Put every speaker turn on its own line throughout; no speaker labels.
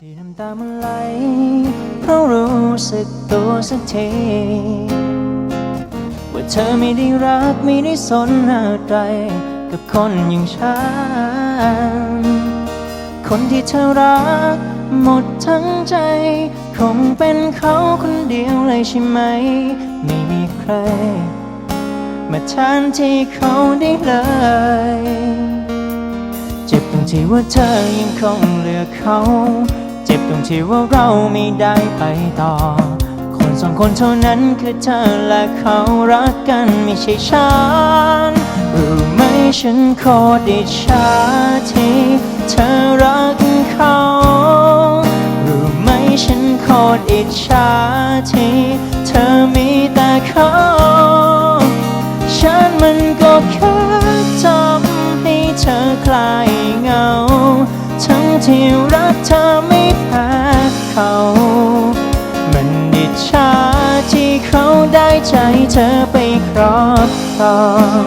ที่น้ำตามันไหลเพราะรู้สึกตัวสักทีว่าเธอไม่ได้รักไม่ได้สนอะไรกับคนอย่างฉัน คนที่เธอรักหมดทั้งใจ คงเป็นเขาคนเดียวเลยใช่ไหม ไม่มีใคร มาแทนที่เขาได้เลยเจ็บตรงที่ว่าเธอยังคงเหลือเขา เจ็บตรงที่ว่าเราไม่ได้ไปต่อ คนสองคนเท่านั้นคือเธอและเขารักกันไม่ใช่ฉันรู้ไหมฉันโคตรอิจฉาที่เธอรักเขารู้ไหมฉันโคตรอิจฉาที่เธอมีแต่เขา เธอไปครอบครอง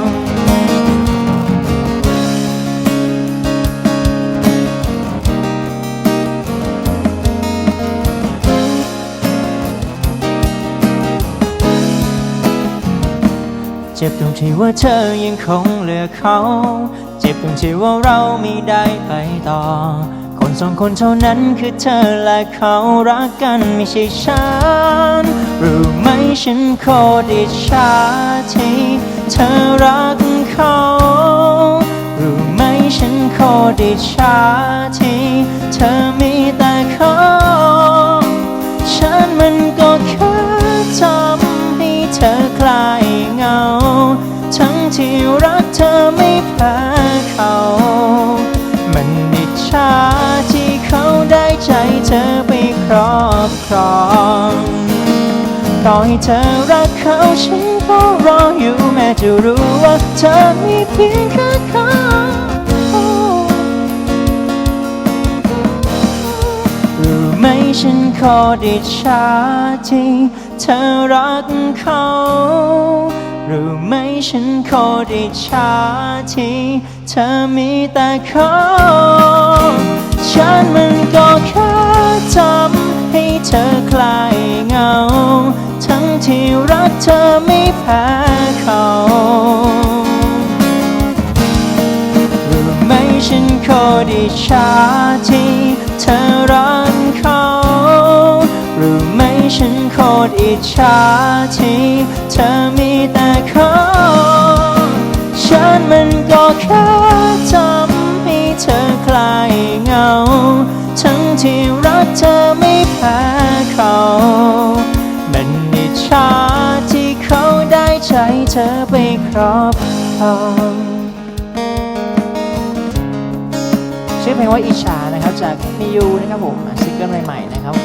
เจ็บตรงที่ว่าเธอยังคงเหลือเขา เจ็บตรงที่ว่าเราไม่ได้ไปต่อ คนสองคนเท่านั้นคือเธอและเขารักกันไม่ใช่ฉันรู้ ฉันโคตรอิจฉาที่เธอรักเขารู้ไหมฉันโคตรอิจฉาที่เธอมีแต่เขาฉันมันก็แค่ทำให้เธอคลายเหงา ทั้งที่รักเธอไม่แพ้เขา มันอิจฉาที่เขาได้ใจเธอไปครอบครอง ต่อให้เธอรักเขาฉันก็รออยู่แม้จะรู้ว่าเธอมีเพียงแค่เขารู้ไหมฉันขอดิชาที่เธอรักเขารู้ไหมฉันขอดิชาที่เธอมีแต่เขา รักเธอไม่แพ้เขารู้ไหมฉันขอดิชาที่เธอรักเขารู้ไหมฉันโคตรอิจฉาที่เธอมีแต่เขาฉันมันก็แค่ อไปครอบครองชื่อเพลงว่าอิชานะครับจากมิยูนะครับผมซิงเกิลใหม่ๆนะครับ